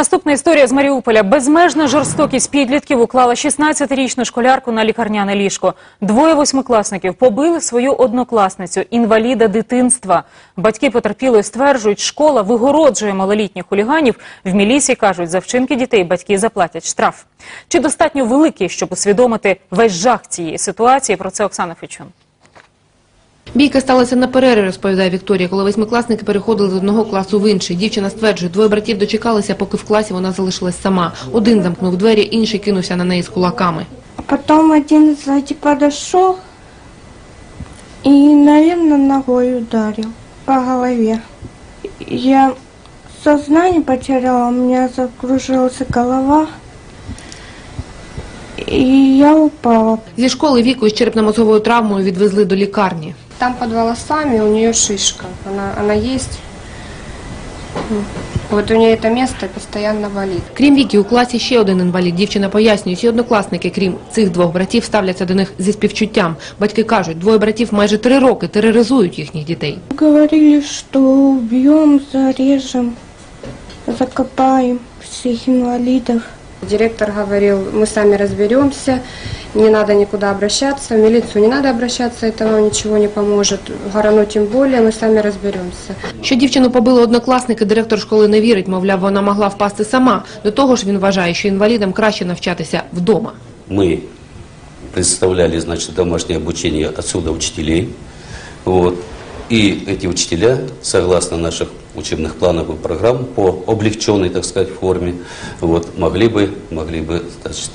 Наступна історія з Маріуполя. Безмежна жорстокість підлітків уклала 16-річну школярку на лікарняне ліжко. Двоє восьмикласників побили свою однокласницю, інваліда дитинства. Батьки потерпілої стверджують, школа вигороджує малолітніх хуліганів. В міліції кажуть, за вчинки дітей батьки заплатять штраф. Чи достатньо великий, щоб усвідомити весь жах цієї ситуації? Про це Оксана Фечун. Бійка сталася на перерві, розповідає Вікторія, коли восьмикласники переходили з одного класу в інший. Дівчина стверджує, двоє братів дочекалися, поки в класі вона залишилась сама. Один замкнув двері, інший кинувся на неї з кулаками. А потом один сзади подошел и, наверное, ногой ударил по голове. Я сознание потеряла, у меня закружилась голова, и я упала. Зі школи Віку із черепно-мозговою травмою відвезли до лікарні. Там под волосами у нее шишка. Она, она есть. Вот у нее это место постоянно болит. Крім Вікі, у класі ще один інвалід. Дівчина пояснює, всі однокласники, крім цих двох братів, ставляться до них зі співчуттям. Батьки кажуть, двоє братів майже три роки тероризують їхніх дітей. Говорили, что убьем, зарежем, закопаем всех инвалидов. Директор говорил, мы сами разберемся, не надо никуда обращаться, в милицию не надо обращаться, это вам ничего не поможет, в Горану тем более, мы сами разберемся. Що дівчину побили однокласники, директор школи не вірить, мовляв, вона могла впасти сама. До того ж він вважає, що інвалідам краще навчатися вдома. мы представляли, значит, домашнее обучение отсюда учителей. Вот. И эти учителя, согласно наших учебных планов и программ, по облегченной, так сказать, форме, вот, могли бы, могли бы значит,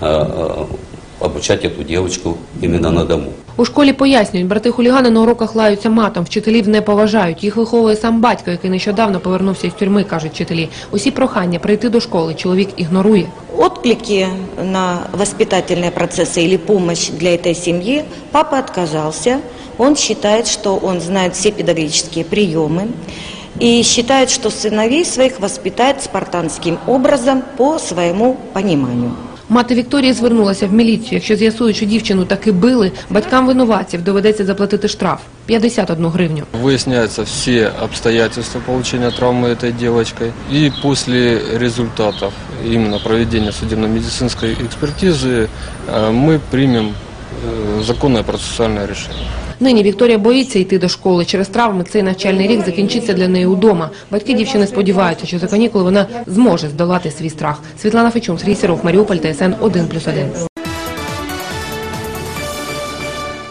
а, а, обучать эту девочку именно на дому. У школі пояснюють, брати хулігани на уроках лаються матом, вчителів не поважають. Їх виховує сам батько, який нещодавно повернувся із тюрми, кажуть вчителі. Усі прохання прийти до школи чоловік ігнорує. Отклики на воспитательные процессы или помощь для этой семьи папа отказался. Он считает, что он знает все педагогические приемы и считает, что сыновей своих воспитает спартанским образом по своему пониманию. Мати Вікторії звернулася в міліцію. Якщо з'ясують, що дівчину таки били, батькам винуватців доведеться заплатити штраф – 51 гривню. Выясняются все обстоятельства получения травмы этой девочкой. И после результатов именно проведения судебно-медицинской экспертизы э, мы примем э, законное процессуальное решение. Нині Вікторія боїться йти до школи. Через травми цей навчальний рік закінчиться для неї удома. Батьки дівчини сподіваються, що за канікули вона зможе здолати свій страх. Світлана Фечун, Сергій Сіров, Маріуполь, ТСН 1+,1.